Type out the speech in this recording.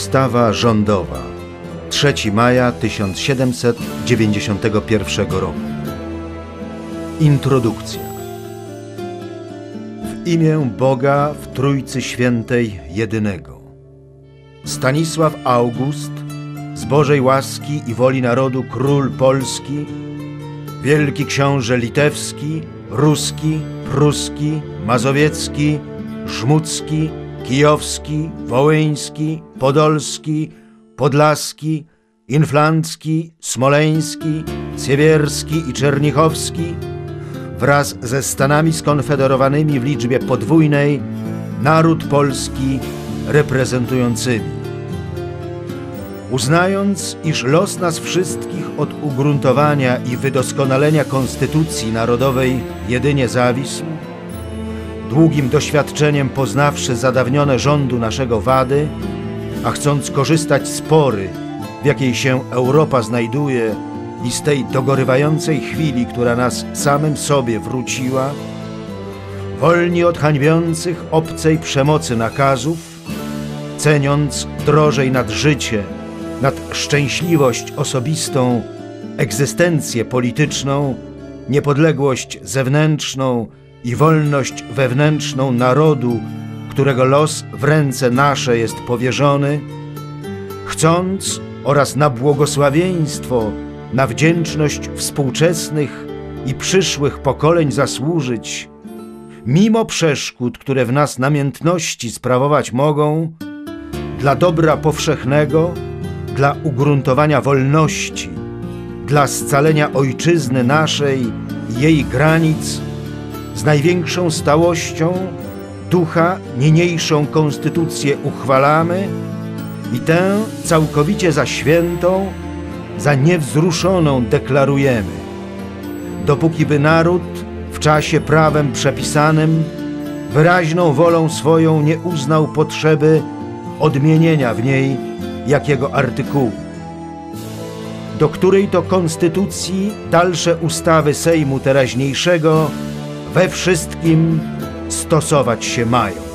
Ustawa rządowa. 3 maja 1791 roku. Introdukcja. W imię Boga w Trójcy Świętej Jedynego. Stanisław August z Bożej łaski i woli narodu król Polski Wielki książę litewski, ruski, pruski, mazowiecki, żmudzki, kijowski, wołyński, podolski, podlaski, inflancki, smoleński, siewierski i czernichowski wraz ze Stanami skonfederowanymi w liczbie podwójnej naród polski reprezentującymi. Uznając, iż los nas wszystkich od ugruntowania i wydoskonalenia Konstytucji Narodowej jedynie zawisł, długim doświadczeniem poznawszy zadawnione rządu naszego wady, a chcąc korzystać z pory, w jakiej się Europa znajduje i z tej dogorywającej chwili, która nas samym sobie wróciła, wolni od hańbiących obcej przemocy nakazów, ceniąc drożej nad życie, nad szczęśliwość osobistą, egzystencję polityczną, niepodległość zewnętrzną i wolność wewnętrzną narodu, którego los w ręce nasze jest powierzony, chcąc oraz na błogosławieństwo, na wdzięczność współczesnych i przyszłych pokoleń zasłużyć, mimo przeszkód, które w nas namiętności sprawować mogą, dla dobra powszechnego, dla ugruntowania wolności, dla scalenia ojczyzny naszej i jej granic, z największą stałością ducha niniejszą konstytucję uchwalamy i tę całkowicie za świętą, za niewzruszoną deklarujemy. Dopóki by naród w czasie prawem przepisanym wyraźną wolą swoją nie uznał potrzeby odmienienia w niej jakiego artykułu, do której to konstytucji dalsze ustawy Sejmu teraźniejszego we wszystkim stosować się mają.